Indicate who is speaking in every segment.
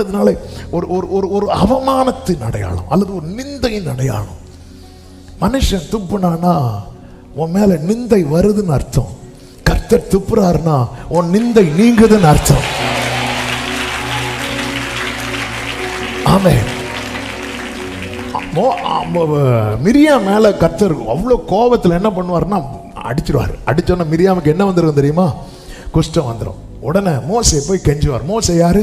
Speaker 1: துப்புறதுனால ஒரு ஒரு ஒரு ஒரு அவமானத்தின் அடையாளம் அல்லது ஒரு நிந்தையின் அடையாளம். மனுஷன் துப்புனானா உன் மேலே நிந்தை வருதுன்னு அர்த்தம். கர்த்தர் துப்புறாருனா உன் நிந்தை நீங்குதுன்னு அர்த்தம். ஆமே மிரியா மேல கர்த்தர் அவ்வளோ கோபத்துல என்ன பண்ணுவாருன்னா அடிச்சிருவார். அடிச்சோன்னா மிரியாமுக்கு என்ன வந்துடும் தெரியுமா? குஷ்டம் வந்துடும் உடனே மோசை போய் கெஞ்சுவார். மோசை யாரு?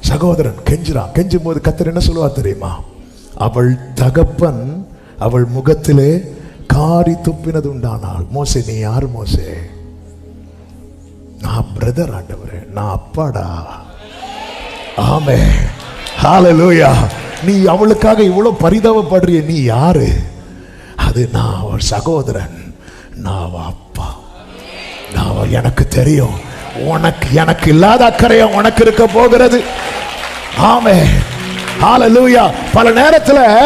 Speaker 1: சகோதரன் கெஞ்சுறான் கெஞ்சும் போது கத்தர் என்ன சொல்லுவா தெரியுமா? அவள் தகப்பன் அவள் முகத்திலே காரி துப்பினது உண்டானால் மோசே நீ யாரு மோசே? நான் பிரதர் ஆண்டவரே நான் அப்பாடா. ஆமே ஹாலலூயா நீ அவளுக்காக இவ்வளவு பரிதாபப்படுறிய நீ யாரு? அது நான் அவள் சகோதரன் நான் அவ அப்பா. நான் எனக்கு தெரியும். உனக்கு எனக்கு இல்லாத அக்கறையா உனக்கு இருக்க போகிறது. ஆமே. ஹalleluya பல நேரத்துல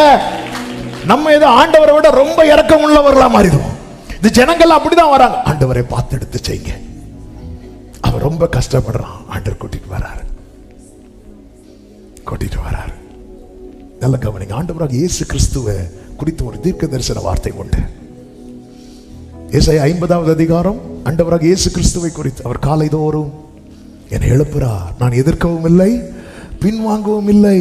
Speaker 1: நம்ம ஏதோ ஆண்டவரை விட ரொம்ப இறக்கம் உள்ளவர்களா மாறிடுவோம். இந்த ஜனங்கள் அப்படிதான் வராங்க. ஆண்டவரை பார்த்து எடுத்து செய்யுங்க. அவர் ரொம்ப கஷ்டப்படுறான். ஆண்டவர் கூட்டிட்டு வராரு. கூட்டிட்டு வராரு. நல்ல கவனிங்க. ஆண்டவராக இயேசு கிறிஸ்துவ குறித்து ஒரு தீர்க்க தரிசன வார்த்தை உண்டு. ஏசாயா ஐம்பதாவது அதிகாரம் ஆண்டவராக இயேசு கிறிஸ்துவை குறித்து அவர் காலை தோறும் என்னை எழுப்புறார். நான் எதிர்க்கவும் இல்லை பின்வாங்கவும் இல்லை.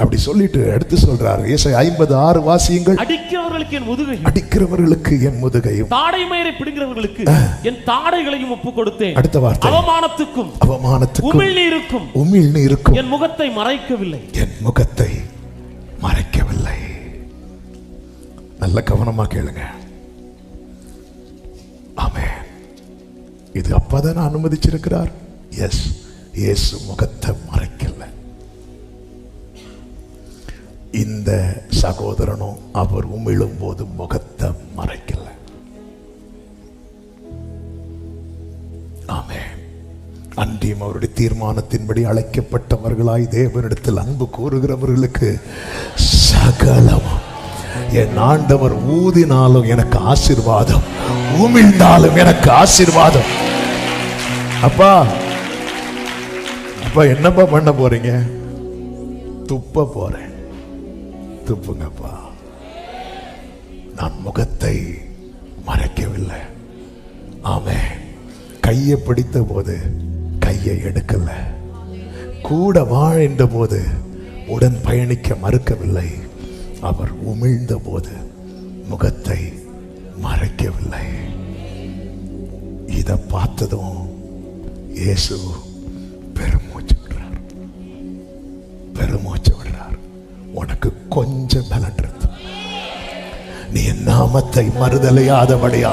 Speaker 1: அப்படி சொல்லிட்டு எடுத்து சொல்றார். ஏசாயா ஐம்பது ஆறு வாசியங்கள்.
Speaker 2: அடிக்கிறவர்களுக்கு என் முதுகையும்
Speaker 1: அடிக்கிறவர்களுக்கு என் முதுகையும்
Speaker 2: தாடை மயிரை பிடுங்கிறவர்களுக்கு என் தாடைகளையும் ஒப்பு கொடுத்தேன்.
Speaker 1: அடுத்த வார்த்தை.
Speaker 2: அவமானத்துக்கும்
Speaker 1: அவமானத்துக்கும்
Speaker 2: உமிழ்நீருக்கும்
Speaker 1: உமிழ்ந்து இருக்கும்
Speaker 2: என் முகத்தை மறைக்கவில்லை.
Speaker 1: என் முகத்தை மறைக்கவில்லை. நல்ல கவனமா கேளுங்க. ஆமே இது அப்பதானே அனுமதிச்சிருக்கிறார். எஸ் இயேசு முகத்தை மறைக்கல. இந்த சகோதரனும் அவர் உமிழும் போது முகத்தை மறைக்கல. ஆமே அன்றியும் அவருடைய தீர்மானத்தின்படி அழைக்கப்பட்டவர்களாய் தேவனிடத்தில் அன்பு கூறுகிறவர்களுக்கு சகலமும். என் ஆண்டவர் ஊதினாலும் எனக்கு ஆசிர்வாதம் உமிழ்ந்தாலும் எனக்கு ஆசிர்வாதம். அப்பா அப்பா என்னப்பா பண்ண போறீங்க? துப்ப போறேன். துப்புங்கப்பா. நான் முகத்தை மறைக்கவில்லை. ஆமே கையை பிடித்த போது கையை எடுக்கல. கூட வாழ்ந்த போது உடன் பயணிக்க மறுக்கவில்லை. அவர் உமிழ்ந்த போது முகத்தை மறைக்கவில்லை. இதை பார்த்ததும் இயேசு பெருமூச்சு விடுறார் பெருமூச்சு விடுறார் உனக்கு கொஞ்சம் பலன் இருக்கு நீ என் நாமத்தை மறுதலையாதபடியா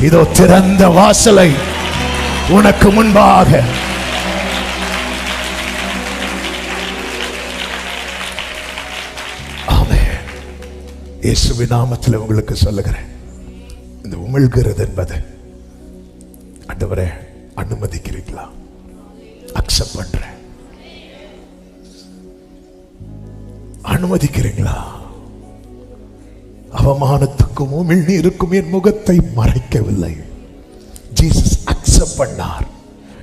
Speaker 1: இதோ திறந்த வாசலை உனக்கு முன்பாக ஆமென். நாமத்தில் உங்களுக்கு சொல்லுகிறேன் இந்த உமிழ்கிறது என்பது அந்தவரே அனுமதிக்கிறீங்களா அக்செப்ட் பண்றேன். அனுமதிக்கிறீங்களா? அவமானத்துக்கும் உமிழ்நீருக்கும் என் முகத்தை மறைக்கவில்லை. ஜீசஸ் அக்செப்ட் பண்ணார்.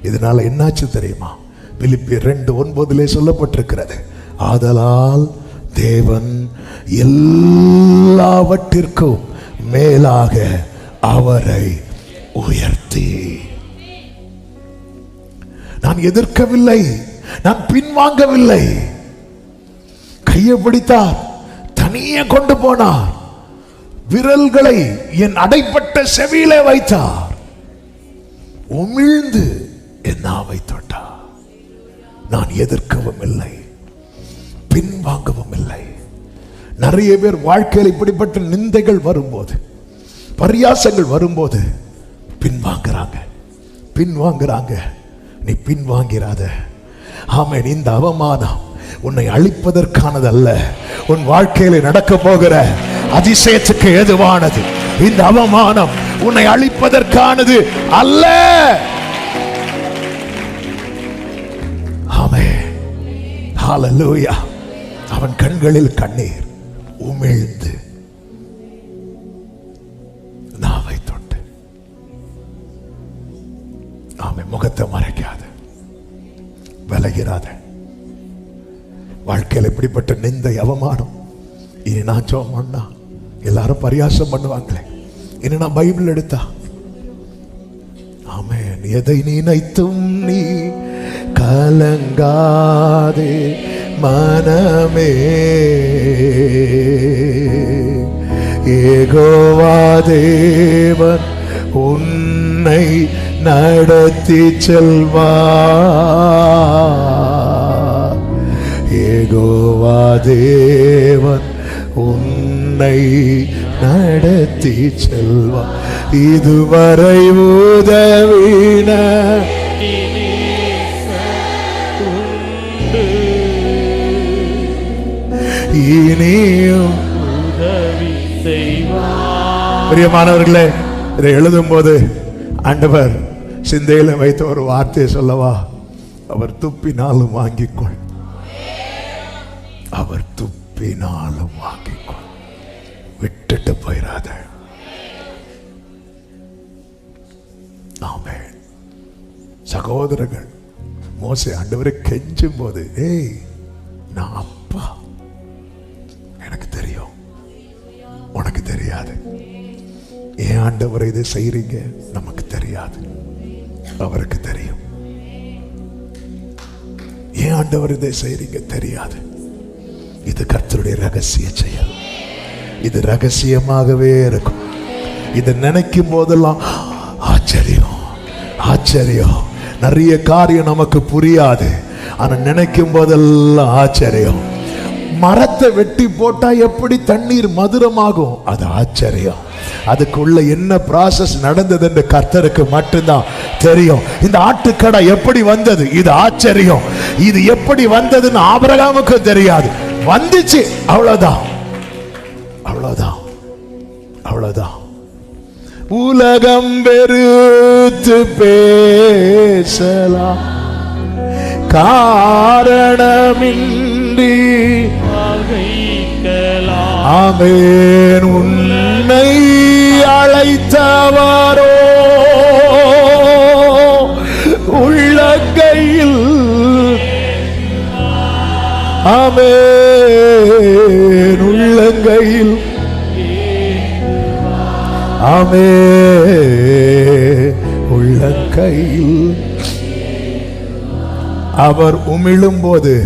Speaker 1: இதனால என்னாச்சு தெரியுமா? பிலிப்பி ரெண்டு ஒன்பதுலே சொல்லப்பட்டிருக்கிறது. ஆதலால் தேவன் எல்லாவற்றிற்கும் மேலாக அவரை உயர்த்தி. நான் எதிர்க்கவில்லை நான் பின்வாங்கவில்லை. கையை பிடித்தார் தனியே கொண்டு போனார். விரல்களை என் அடைப்பட்ட செவியிலே வைத்தார். உமிழ்ந்து என் நாவை தொட்டார். நான் எதிர்க்கவும் இல்லை பின்வாங்கவும் இல்லை. நிறைய பேர் வாழ்க்கையில் இப்படிப்பட்ட நிந்தைகள் வரும்போது பரியாசங்கள் வரும்போது பின்வாங்குறாங்க பின்வாங்குறாங்க. நீ பின்வாங்கிறாத. ஆமேன் இந்த அவமானம் உன்னை அழிப்பதற்கானதல்ல. உன் வாழ்க்கையில நடக்க போகிற அதிசயத்துக்கு ஏதுவானது. இந்த அவமானம் உன்னை அழிப்பதற்கானது அல்ல. ஆமே ஹalleluya அவன் கண்களில் கண்ணீர் உமிழ்ந்து. விலகிறாத வாழ்க்கையில் இப்படிப்பட்ட நிந்தை அவமானம். இனி நான் ஜோம் எல்லாரும் பரியாசம் பண்ணுவாங்களே. இனி நான் பைபிள் எடுத்தா? ஆமென் எதை நினைத்தும் நீ கலங்காதே மனமே. ஏகோவா தேவன் உன்னை நடத்தி செல்வா ஏகோவா தேவன் உன்னை நடத்தி செல்வா. இதுவரை உதவின இனியும்
Speaker 2: உதவி
Speaker 1: பிரியமானவர்களே இதை எழுதும் போது ஆண்டவர் சிந்தையில வைத்த ஒரு வார்த்தையை சொல்லவா? அவர் துப்பினாலும் வாங்கிக்கொள். அவர் துப்பினாலும் வாங்கிக்கொள். விட்டுட்டு போயிடாத ஆமென் சகோதரர்கள் மோசை ஆண்டவரை கெஞ்சும் போது ஏய் நான் அப்பா. எனக்கு தெரியும். உனக்கு தெரியாது. ஏன் ஆண்டவர் இதை செய்றீங்க? நமக்கு தெரியாது. அவருக்கு தெரியும். ஏன் ஆண்டவர் இதை செய்றீங்க? தெரியாது. இது கர்த்தருடைய ரகசிய செயல். இது ரகசியமாகவே இருக்கும். இதை நினைக்கும் போதெல்லாம் ஆச்சரியம் ஆச்சரியம். நிறைய காரியம் நமக்கு புரியாது. ஆனா நினைக்கும் போதெல்லாம் ஆச்சரியம். மரத்தை வெட்டி போட்டா எப்படி தண்ணீர் மதுரமாகும்? அது ஆச்சரியம். அதுக்குள்ள என்ன ப்ராசஸ் நடந்தது என்று கர்த்தருக்கு மட்டும்தான் தெரியும். இந்த ஆட்டுக்கடை எப்படி வந்தது? இது ஆச்சரியம். இது எப்படி வந்ததுன்னு ஆபரகாமுக்கு தெரியாது. வந்துச்சு. அவ்வளவுதான். அவ்வளவுதான். அவ்வளவுதான். உலகம் வெறுத்து பேசலாம். காரணமின்றி
Speaker 2: பகைக்கலாம்
Speaker 1: ஆமேன் உன்னை உள்ள கையில் ஆமேன் உள்ளங்கையில் ஆமே உள்ளங்கையில். அவர் உமிழும் போது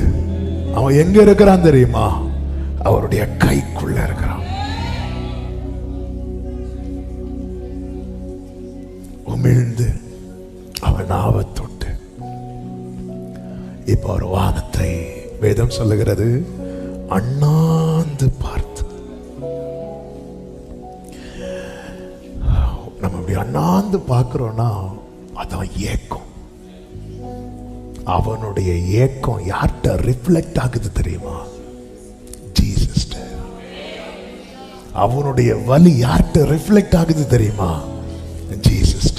Speaker 1: அவன் எங்க இருக்கிறான் தெரியுமா? அவருடைய கைக்குள்ள இருக்கிறான். உமிழ்ந்து அவன் ஆபத்தொட்டு. இப்ப ஒரு வானத்தை வேதம் சொல்லுகிறது அண்ணா அப்படி அண்ணாந்து பார்க்குறோன்னா அதான் ஏக்கம். அவனுடைய ஏக்கம் யார்கிட்ட ரிஃப்ளெக்ட் ஆகுது தெரியுமா? ஜீசஸ் அவனுடைய வலி யார்கிட்ட ரிஃப்ளெக்ட் ஆகுது தெரியுமா? ஜீசஸ்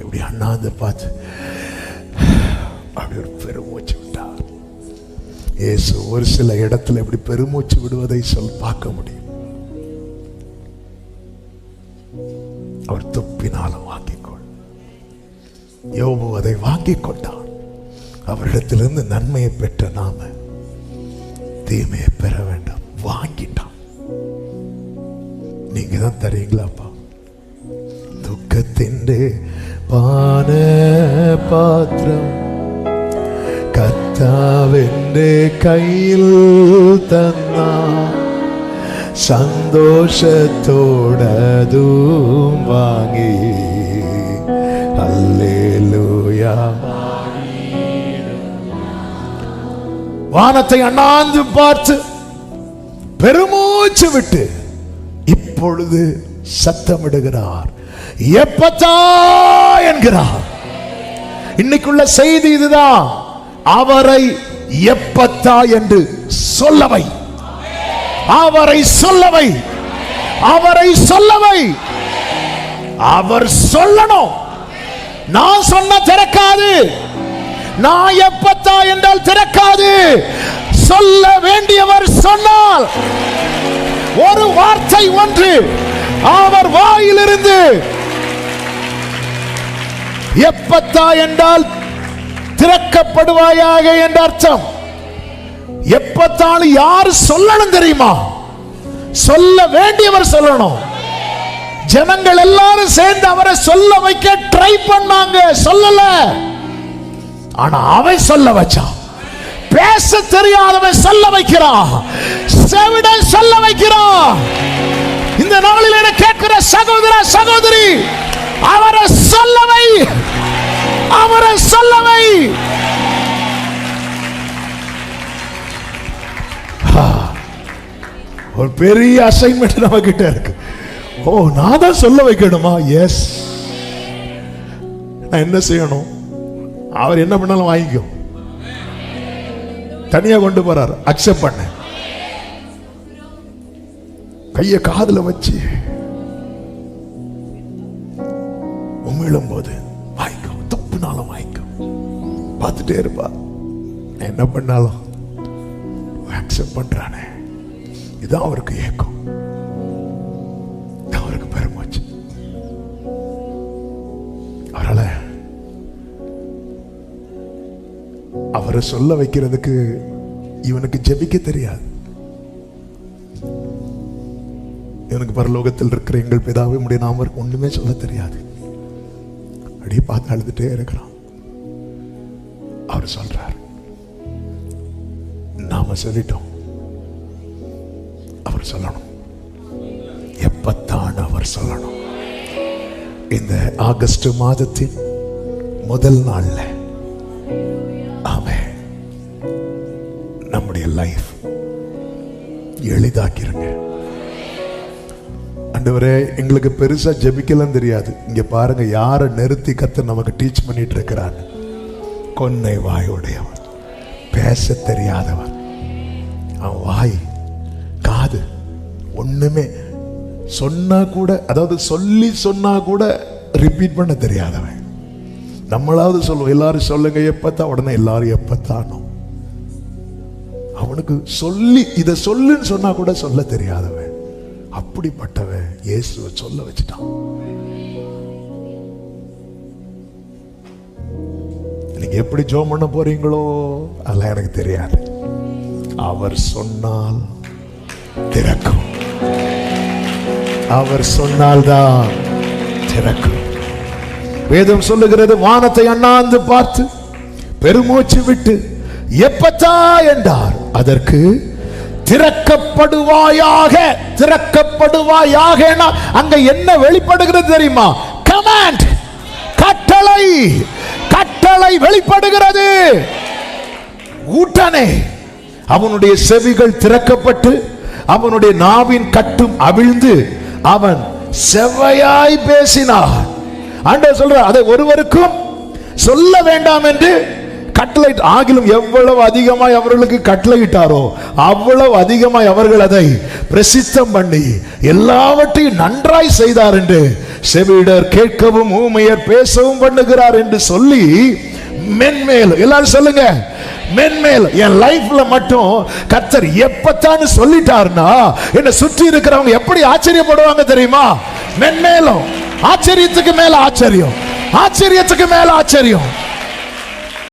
Speaker 1: இப்படி அண்ணாந்து பார்த்து அப்படி ஒரு பெருமூச்சு விட்டார். இயேசு ஒரு சில இடத்துல இப்படி பெருமூச்சு விடுவதை சொல் பார்க்க முடியும். அவர் துப்பினாலும் வாங்கிக்கொள் யோபு அதை வாங்கிக் கொண்டான் அவரிடத்திலிருந்து நன்மையை பெற்ற நாம தீமையை பெற வேண்டாம். வாங்கிட்டான். நீங்க தான் தரீங்களாப்பா? துக்கத்தின்றே பான பாத்திரம் കർത്താവിൻ്റെ கையில் தந்தான் സന്തോഷത്തോടതും വാങ്ങി ഹല്ലേലൂയ வானத்தை அண்ணாந்து பார்த்து பெருமூச்சு விட்டு இப்பொழுது சத்தமிடுகிறார் எப்பத்தா என்கிறார் இன்னைக்குள்ள செய்தி இதுதான் அவரை எப்பத்தா என்று சொல்லவை அவரை சொல்லவை. அவரை சொல்லவை. அவர் சொல்லணும். நான் சொன்ன திறக்காது. நான் எப்பத்தா என்றால் திறக்காது. சொல்ல வேண்டியவர் சொன்னால். ஒரு வார்த்தை ஒன்று. அவர் வாயிலிருந்து. எப்பத்தா என்றால் திறக்கப்படுவாயாக என்ற அர்த்தம். எப்பத்தாலும் யார் சொல்லணும் தெரியுமா? சொல்ல வேண்டியவர் சொல்லணும். ஜனங்கள் எல்லாரும் சேர்ந்து அவரை சொல்ல வைக்க ட்ரை பண்ணாங்க. சொல்லல. ஆனா அவன் சொல்ல வச்சான். பேச தெரியாதவன் சொல்ல வைக்கிறான். செவிடன் சொல்ல வைக்கிறான். இந்த நாளில் என கேட்கிற சகோதர சகோதரி அவரை சொல்லவை அவரை சொல்லவை ஒரு பெரிய அசைன்மெண்ட் நம்ம கிட்ட இருக்கு. ஓ நான் தான் சொல்ல வைக்கணுமா? எஸ் நான் என்ன செய்யணும்? அவர் என்ன பண்ணாலும் வாங்கிக்கோ. தனியா கொண்டு போறார். அக்செப்ட் பண்ண. கைய காதுல வச்சு உமிழும் போது வாங்கிக்கோ. துப்புனாலும் வாங்கிக்கோ. பார்த்துட்டே இருப்பா. நான் என்ன பண்ணாலும் அக்செப்ட் பண்றானே. இதுதான் அவருக்கு ஏக்கம். அவருக்கு பெருமாச்சு. அவரால் அவரை சொல்ல வைக்கிறதுக்கு இவனுக்கு ஜெபிக்க தெரியாது. இவனுக்கு பரலோகத்தில் இருக்கிற எங்கள் பிதாவை முடிய நாம ஒண்ணுமே சொல்ல தெரியாது. அப்படியே பார்த்து அழுதுட்டே இருக்கிறான். அவர் சொல்றார் நாம சொல்லிட்டோம் அவர் சொல்லணும். எப்பத்தான் அவர் சொல்லணும். இந்த ஆகஸ்ட் மாதத்தின் முதல் நாள்ல அவன் நம்முடைய லைஃப் எளிதாக்கிருங்க. ஆண்டவரே எங்களுக்கு பெருசா ஜெபிக்கலாம் தெரியாது. இங்க பாருங்க யாரை நிறுத்தி கத்து நமக்கு டீச் பண்ணிட்டு இருக்கிறார் கொன்னை வாயுடையவன் பேச தெரியாதவன் அவன் வாய் காது ஒன்றுமே சொன்னால் கூட அதாவது சொல்லி சொன்னால் கூட ரிப்பீட் பண்ண தெரியாதவன். நம்மளாவது சொல்லுவோம் எல்லாரும் சொல்லுங்க எப்பத்தான்? உடனே எல்லாரும் எப்பத்தானோ? அவனுக்கு சொல்லி இதை சொல்லுன்னு சொன்னா கூட சொல்ல தெரியாதவன். அப்படிப்பட்டவன் இயேசுவை சொல்ல வச்சுட்டான். நீங்க எப்படி ஜோம் பண்ண போறீங்களோ அதெல்லாம் எனக்கு தெரியாது. அவர் சொன்னால் திறக்கும். அவர் சொன்னால்தான் திறக்கும். வேதம் சொல்லுகிறது வானத்தை அண்ணாந்து பார்த்து பெருமூச்சு விட்டு எப்பத்தா என்றார்? அதற்கு திறக்கப்படுவாயாக திறக்கப்படுவாயாக அங்க என்ன வெளிப்படுகிறது தெரியுமா? கமாண்ட் கட்டளை கட்டளை வெளிப்படுகிறது. உடனே அவனுடைய செவிகள் திறக்கப்பட்டு அவனுடைய நாவின் கட்டும் அவிழ்ந்து அவன் செவ்வையாய் பேசினான் ஆண்டவர் சொல்ற அதை ஒருவருக்கும் சொல்ல வேண்டாம் என்று கட்டளை ஆகிலும் எவ்வளவு அதிகமாய் அவர்களுக்கு கட்டளையிட்டாரோ அவ்வளவு அதிகமாய் அவர்கள் அதை பிரசித்தம் பண்ணி எல்லாவற்றையும் நன்றாய் செய்தார் என்று செவிடர் கேட்கவும் ஊமையர் பேசவும் பண்ணுகிறார் என்று சொல்லி மென்மேல் எல்லாரும் சொல்லுங்க மென்மேல் என் லைஃப்ல மட்டும் கர்த்தர் எப்பத்தான்னு சொல்லிட்டாருன்னா என்ன சுற்றி இருக்கிறவங்க எப்படி ஆச்சரியப்படுவாங்க தெரியுமா? மென்மேலும் ஆச்சரியத்துக்கு மேல ஆச்சரியம். ஆச்சரியத்துக்கு மேல ஆச்சரியம்.